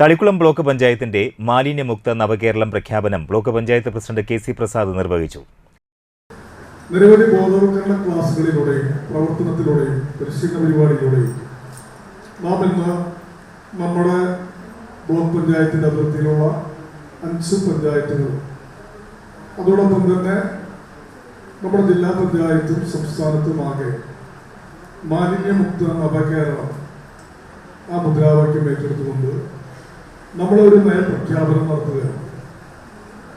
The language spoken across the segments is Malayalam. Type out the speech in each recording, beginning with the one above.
തളിക്കുളം ബ്ലോക്ക് പഞ്ചായത്തിന്റെ മാലിന്യമുക്ത നവകേരളം പ്രഖ്യാപനം block panchayat president K C Prasad നിർവഹിച്ചു. നിരവധി ബോധവൽക്കരണ ക്ലാസുകളിലൂടെ പ്രവർത്തനത്തിലൂടെ പരിശീലന പരിപാടിയിലൂടെയും നാം ഇന്ന് നമ്മുടെ ബ്ലോക്ക് പഞ്ചായത്തിന്റെ അതിർത്തിയിലുള്ള അഞ്ച് പഞ്ചായത്തുകൾ അതോടൊപ്പം തന്നെ നമ്മുടെ ജില്ലാ പഞ്ചായത്തും സംസ്ഥാനത്തുമാകെ മാലിന്യമുക്ത നവകേരളം ആ മുദ്രാവാക്യം ഏറ്റെടുത്തുകൊണ്ട് നമ്മളൊരു നയപ്രഖ്യാപനം നടത്തുകയാണ്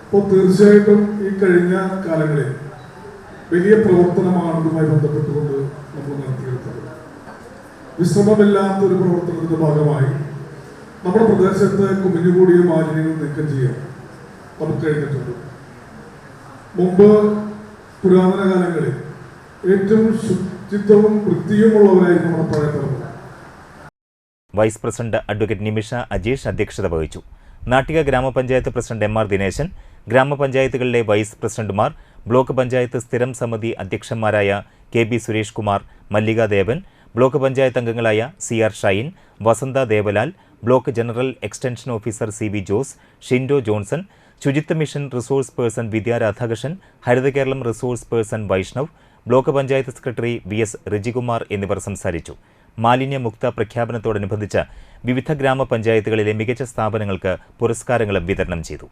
അപ്പോൾ തീർച്ചയായിട്ടും ഈ കഴിഞ്ഞ കാലങ്ങളിൽ വലിയ പ്രവർത്തനമാണ് ഇതുമായി ബന്ധപ്പെട്ടുകൊണ്ട് നമ്മൾ നടത്തിയെടുത്തത്. വിശ്രമമില്ലാത്ത ഒരു പ്രവർത്തനത്തിന്റെ ഭാഗമായി നമ്മുടെ പ്രദേശത്ത് കുമിഞ്ഞുകൂടിയ മാലിന്യങ്ങൾ നീക്കം ചെയ്യാൻ നമുക്ക് കഴിഞ്ഞിട്ടുണ്ട്. മുമ്പ് പുരാതന കാലങ്ങളിൽ ഏറ്റവും ശുചിത്വവും വൃത്തിയുമുള്ളവരായിരുന്നു നമ്മുടെ പഴയ തലമുറ. Vice president advocate Nimisha Ajeesh അധ്യക്ഷത വഹിച്ചു. Nattika grama panchayat president M R Dineshan ഗ്രാമപഞ്ചായത്തുകളിലെ vice പ്രസിഡന്റുമാർ ബ്ലോക്ക് പഞ്ചായത്ത് സ്ഥിരം സമിതി അധ്യക്ഷന്മാരായ K B Suresh Kumar Mallika Devan block panchayat അംഗങ്ങളായ C R Shine Vasantha Devalal block general extension officer C V Jose Shindo Johnson ശുചിത്വ mission resource person Vidya Radhakrishnan Haritha Keralam resource person Vaishnav block panchayat secretary V S Rijikumar എന്നിവർ സംസാരിച്ചു. മാലിന്യമുക്ത പ്രഖ്യാപനത്തോടനുബന്ധിച്ച് വിവിധ ഗ്രാമപഞ്ചായത്തുകളിലെ മികച്ച സ്ഥാപനങ്ങൾക്ക് പുരസ്കാരങ്ങളും വിതരണം ചെയ്തു